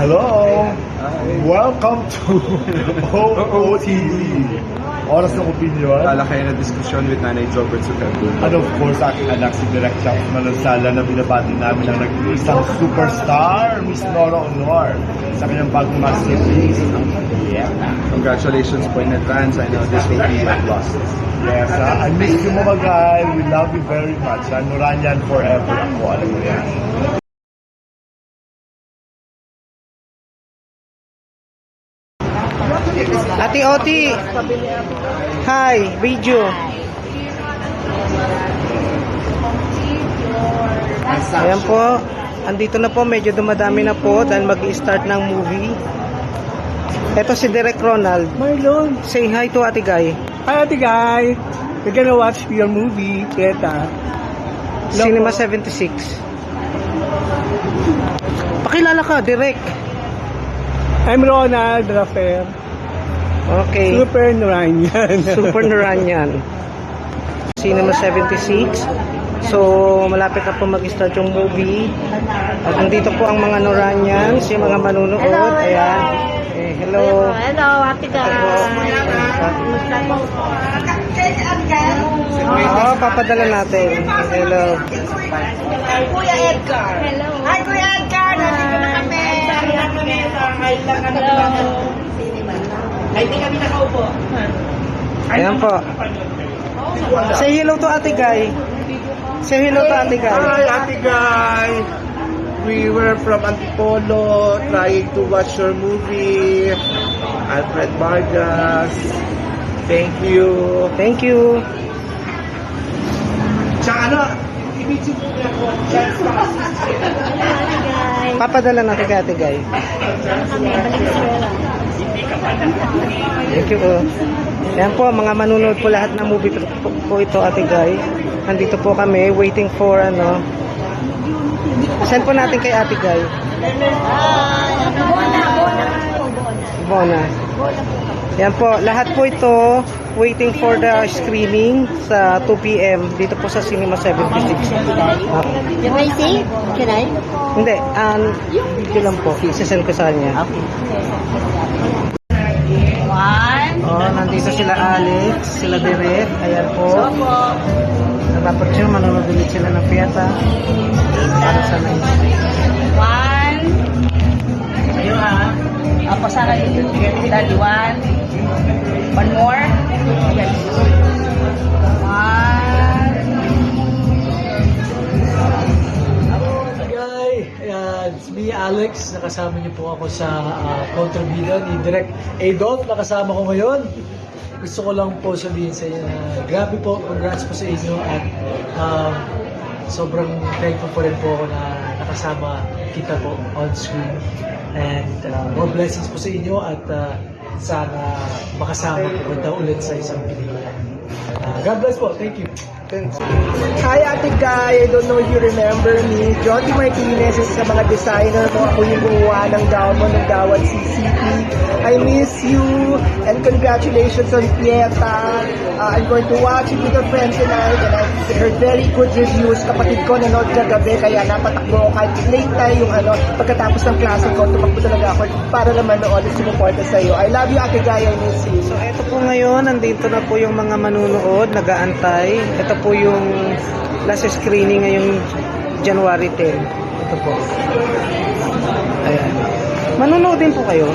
Hello! Welcome to OOTD. Oras ng opinion. Wala kayo na diskusyon with Nanay Jobert Sucaldo. And of course, aking anak si Direk Chaps Malansala na binabati namin ang nag-iisang superstar, Miss Nora Honor, sa kanyang bagong masterpiece, Dieta. Congratulations po in advance. I know this will be a blast. Yes, ah, I miss you mga guy. We love you very much. Ah, Noranyan forever ako. Alam mo yan. Ate Oti. Hi, video. Ayan po. Andito na po, medyo dumadami na po dahil mag start ng movie. Ito si Direk Ronald. Marlon, Say hi to Ate Guy. hi ate guy. We're gonna watch your movie, Teta. Cinema 76. Pakilala ka, Direk. I'm Ronald Rafael. Okay. Super Noranyan. Super Naranyan. Cinema 76. So, malapit na po mag-start yung movie. At nandito po ang mga Noranyans, yung mga manunood. Ayan. Eh, hello. Hello, happy ka. Oo, papadala natin. Hello. Kuya Edgar. Hello. Hi, Kuya Edgar. Nandito na kami. Hello. Ay, di kami nakaupo. Ayan po. Say hello to Ate Guy. Say hello to Ate Guy. Hi, ate guy. We were from Antipolo trying to watch your movie. Alfred Vargas. Thank you. Thank you. Tsaka ano, ibigin mo na ako. Papadala natin kay Ate Guy. Thank you po. Yan po, mga manunood po lahat ng movie po, po ito, Ate Guy. Nandito po kami, waiting for ano. Send po natin kay Ate Guy. Bona. Yan po, lahat po ito waiting for the screening sa 2 p.m. dito po sa Cinema 76. Ah, You may see? Can I? hindi, um, video lang po. Isasend ko sa kanya. One. Oh, nandito sila Alex, sila Derek. Ayan po. Nagpapicture, manonood ulit sila ng Fiesta. Para sa night. One. Ayun ha. Ako sa akin. Daddy, one. One more. Yes. Me, Alex. Nakasama niyo po ako sa uh, kontrabida ni Direk Adolf. Nakasama ko ngayon. Gusto ko lang po sabihin sa inyo na grabe po, congrats po sa inyo at um, sobrang thankful po rin po ako na nakasama kita po on screen. And uh, more blessings po sa inyo at uh, sana makasama po kita ulit sa isang pelikula. God bless po. Thank you. Hi, Ate Guy. I don't know if you remember me. Jody Martinez is sa mga designer mo. Ako yung gumawa ng gown mo, ng Dawan CCP. I miss you. And congratulations on Pieta. Uh, I'm going to watch it with a friend tonight. And I heard very good reviews. Kapatid ko nanood kagabi. Kaya napatakbo ako. Kahit late tayo yung ano. Pagkatapos ng klase ko, tumakbo talaga ako para naman nood at sumuporta sa'yo. I love you, Ate Guy. I miss you. So, ito po ngayon, nandito na po yung mga manunood, nag-aantay. Ito po yung last screening ngayong January 10. Ito po. Manunood din po kayo.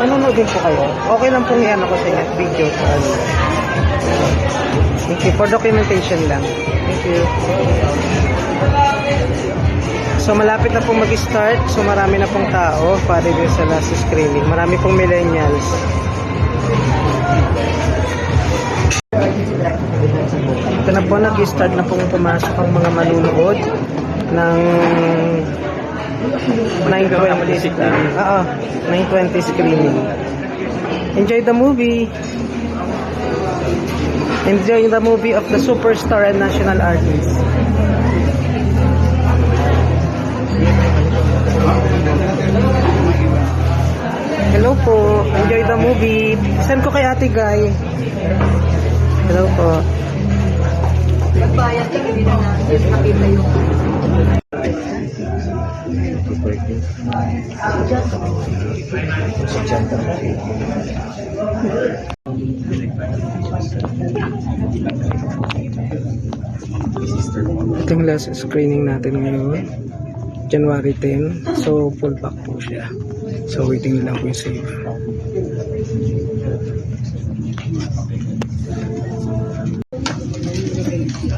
Manunood din po kayo. Okay lang pong yan ako sa inyo, video. Ano. Thank you. For documentation lang. Thank you. So malapit na pong mag-start. So marami na pong tao para din sa last screening. Marami pong millennials. Ito na po, nag-start na pong pumasok ang mga manunood ng 920 screening. Oo, 920 screening. Enjoy the movie. Enjoy the movie of the superstar and national artist. Hello po. Enjoy the movie. Send ko kay Ate Guy. Hello po. Nagbayad ka, hindi na nakita yung Ito yung last screening natin ngayon. January 10. So, full pack po siya. So, waiting lang po yung save.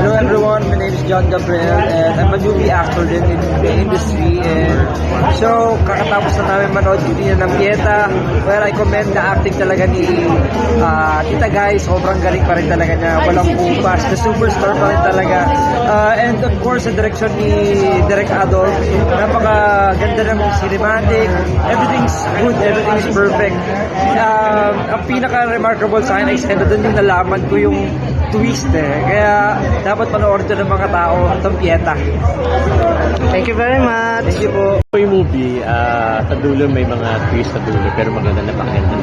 Hello everyone, my name is John Gabriel and I'm a movie actor din in the industry. And so kakatapos na namin manood yun ng Pieta. Where I commend the acting talaga ni ah, Tita Guy, sobrang galing pa rin talaga niya, walang bupas, the superstar pa rin talaga. Ah, and of course the direction ni Direk Adolf, napaka ganda ng cinematic, everything's good, everything's perfect. Um, ang pinaka-remarkable sa akin is ito doon yung nalaman ko yung twist eh. Kaya dapat panoorin ito ng mga tao itong Pieta. Thank you very much. Thank you po. yung movie, ah, sa dulo may mga twist sa dulo, pero maganda na pakinggan.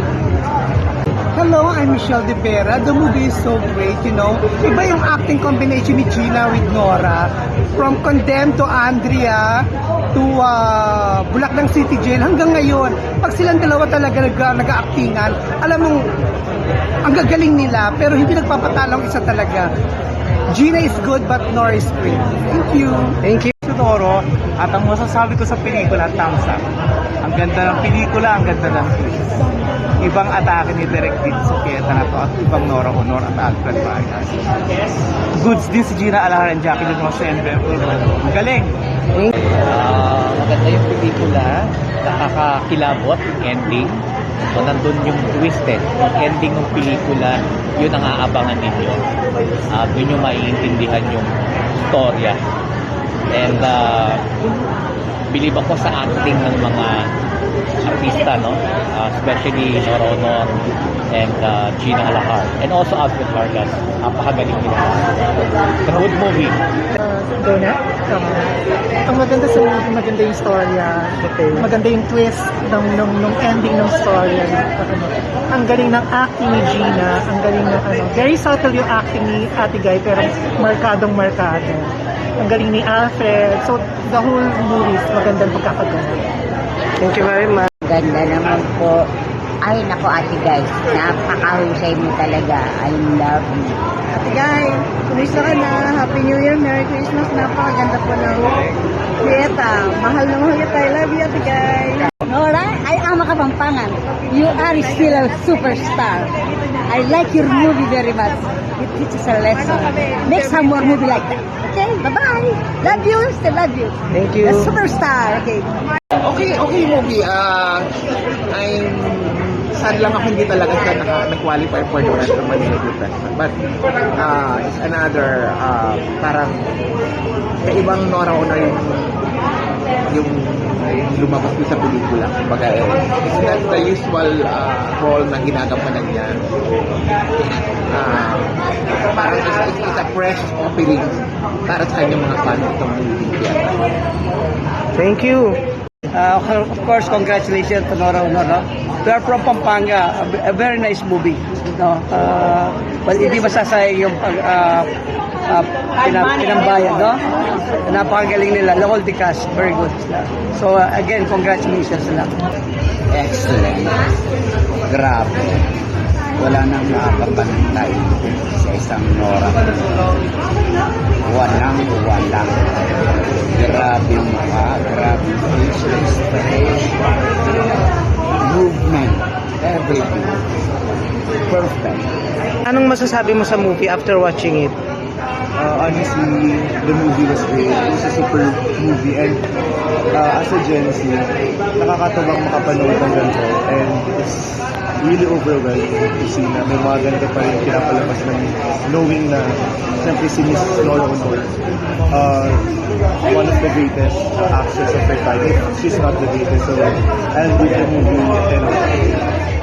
Hello, I'm Michelle De Vera. The movie is so great, you know. Iba yung acting combination ni Gina with Nora. From Condemned to Andrea to uh, Bulacan City Jail hanggang ngayon. Pag silang dalawa talaga nag, nag-aactingan, alam mong ang gagaling nila pero hindi nagpapatalong isa talaga. Gina is good but Nora is great. Thank you. Thank you. Toro at ang masasabi ko sa pelikula, thumbs up. Ang ganda ng pelikula, ang ganda ng twist. Ibang atake ni Direk dito sa Pieta na to at ibang Nora Honor at Alfred Vargas. Goods din si Gina Alahar and Jackie Lunosembe. Ang galing! Ah, maganda yung pelikula, nakakakilabot yung ending. So, nandun yung twisted. Yung ending ng pelikula, yun ang aabangan ninyo. Ah, doon yung maiintindihan yung storya. And, uh, believe ako sa acting ng mga artista, no? Ah, especially Nora Honor and uh, Gina Alahar. And also Alfred Vargas. Napakagaling nila. Good movie. Donut. Um, ang maganda sa movie, maganda yung storya. Maganda yung twist ng nung, nung ending ng storya. Ano, ang galing ng acting ni Gina. Ang galing ng ano. Very subtle yung acting ni Ate Guy pero markadong markado. Ang galing ni Alfred. So, the whole movie is magandang pagkakagawa. Thank you very much. Ganda naman po. Ay, nako ate guys, napakahusay mo talaga. I love you. Ate Guy, kumusta ka na? Happy New Year, Merry Christmas. Napakaganda po ng Pieta. Mahal na mahal kita. I love you, Ate Guy. Nora, ay ama Kapampangan. You are still a superstar. I like your movie very much. It teaches a lesson. Make some more movie like that. Okay, bye-bye. Love you, still love you. Thank you. The superstar. Okay. Okay, okay movie. Ah, I'm sad lang ako hindi talaga siya naka, nag-qualify for the Metro Manila Good Festival. But uh, it's another uh, parang kaibang Nora Honor yung yung lumabas doon sa pelikula. Kumbaga, eh, it's not the usual uh, role na ginagampanan niya. Ah, parang it's, it's, it's a fresh opening para sa kanyang mga fans itong movie. Thank you. Uh, of course, congratulations to Nora Honor. No? We are from Pampanga, a, a very nice movie. No? Uh, well, hindi masasayang yung pag, uh, uh, pinam, pinambayad. No? Napakagaling nila. The whole the cast, very good. So uh, again, congratulations na. Excellent. Grabe. Wala nang nakakapantay sa isang Nora. Walang walang. Grabe yung mukha, grabe yung facial expression, movement, everything. Perfect. Anong masasabi mo sa movie after watching it? Uh, honestly, the movie was great. It was a super movie and uh, as a Gen Z, nakakatawang makapanood ng ganito and it's really overwhelming to see na may mga ganito pa rin pinapalabas ng knowing na siyempre si Miss Nora Honor uh, one of the greatest uh, actors of her time. She's not the greatest, so I'll give the movie a 10 out of 10.